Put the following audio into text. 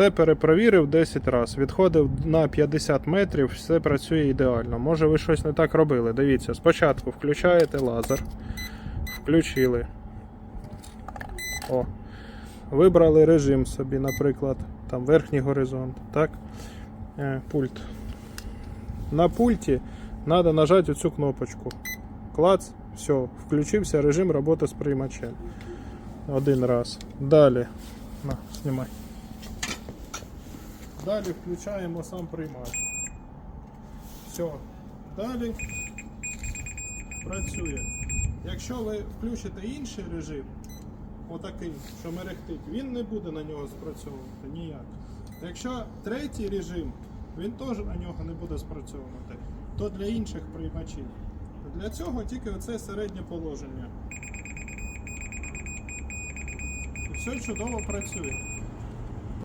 Все перепровірив 10 разів. Відходив на 50 метрів, все працює ідеально. Може ви щось не так робили. Дивіться, спочатку включаєте лазер. Включили. О. Вибрали режим собі, наприклад, там верхній горизонт. Так? Е, пульт. На пульті треба нажати оцю кнопочку. Клац, все, включився режим роботи з приймачем. Один раз. Далі. На, знімай. Далі включаємо сам приймач. Все. Далі працює. Якщо ви включите інший режим, отакий, що мерехтить, він не буде на нього спрацьовувати ніяк. Якщо третій режим, він теж на нього не буде спрацьовувати, то для інших приймачів. Для цього тільки оце середнє положення. І все чудово працює.